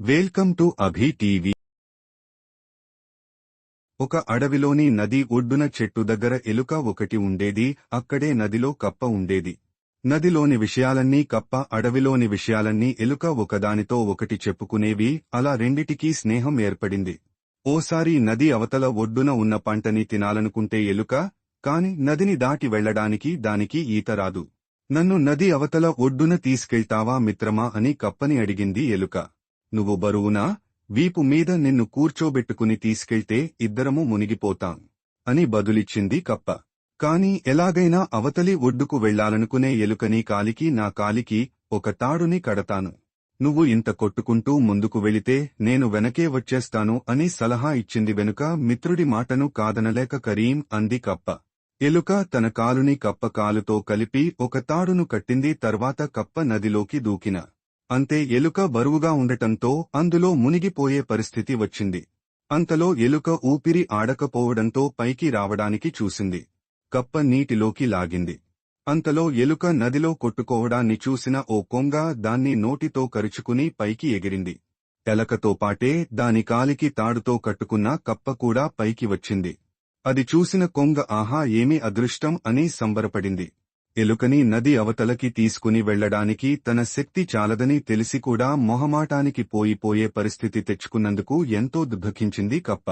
Welcome to Abhi TV. ఒక అడవిలోని నది ఒడ్డున చెట్టు దగ్గర ఎలుక ఒకటి ఉండేది అక్కడే నదిలో కప్ప ఉండేది. నదిలోని విషయాలన్నీ కప్ప అడవిలోని విషయాలన్నీ ఎలుక ఒకదానితో ఒకటి చెప్పుకునేవి అలా రెండిటికీ స్నేహం ఏర్పడింది. ఓసారి నది అవతల ఒడ్డున ఉన్న పంటని తినాలనుకుంటే ఎలుక కాని నదిని దాటి వెళ్ళడానికి దానికి ఈత రాదు. నన్ను నది అవతల ఒడ్డున తీసుకెళ్తావా మిత్రమా అని కప్పని అడిగింది ఎలుక. నువ్వు బరువునా? వీపు మీద నిన్ను కూర్చోబెట్టుకుని తీసుకెళ్తే ఇద్దరము మునిగిపోతాం అని బదులిచ్చింది కప్ప. కాని ఎలాగైనా అవతలి ఒడ్డుకు వెళ్ళాలనుకునే ఎలుకని కాలికి నా కాలికి ఒక తాడుని కడతాను. నువ్వు ఇంత కొట్టుకుంటూ ముందుకు వెళితే నేను వెనకే వచ్చేస్తాను అని సలహా ఇచ్చింది వెనుక మిత్రుడి మాటను కాదనలేక కరీం అంది కప్ప. ఎలుక తన కాలుని కప్ప కాలుతో కలిపి ఒక తాడును కట్టింది తర్వాత కప్ప నదిలోకి దూకిన. అంతే ఎలుక బరువుగా ఉండటంతో అందులో మునిగిపోయే పరిస్థితి వచ్చింది. అంతలో ఎలుక ఊపిరి ఆడకపోవడంతో పైకి రావడానికి చూసింది. కప్ప నీటిలోకి లాగింది. అంతలో ఎలుక నదిలో కొట్టుకోవడాన్ని చూసిన ఓ కొంగ దాన్ని నోటితో కరుచుకుని పైకి ఎగిరింది. ఎలకతో పాటే దాని కాలికి తాడుతో కట్టుకున్న కప్ప కూడా పైకి వచ్చింది. అది చూసిన కొంగ ఆహా ఏమి అదృష్టం అని సంబరపడింది. ఎలుకని నది అవతలకి తీసుకుని వెళ్ళడానికి తన శక్తి చాలదని తెలిసి కూడా మొహమాటానికి పోయిపోయే పరిస్థితి తెచ్చుకున్నందుకు ఎంతో దుఃఖించింది కప్ప.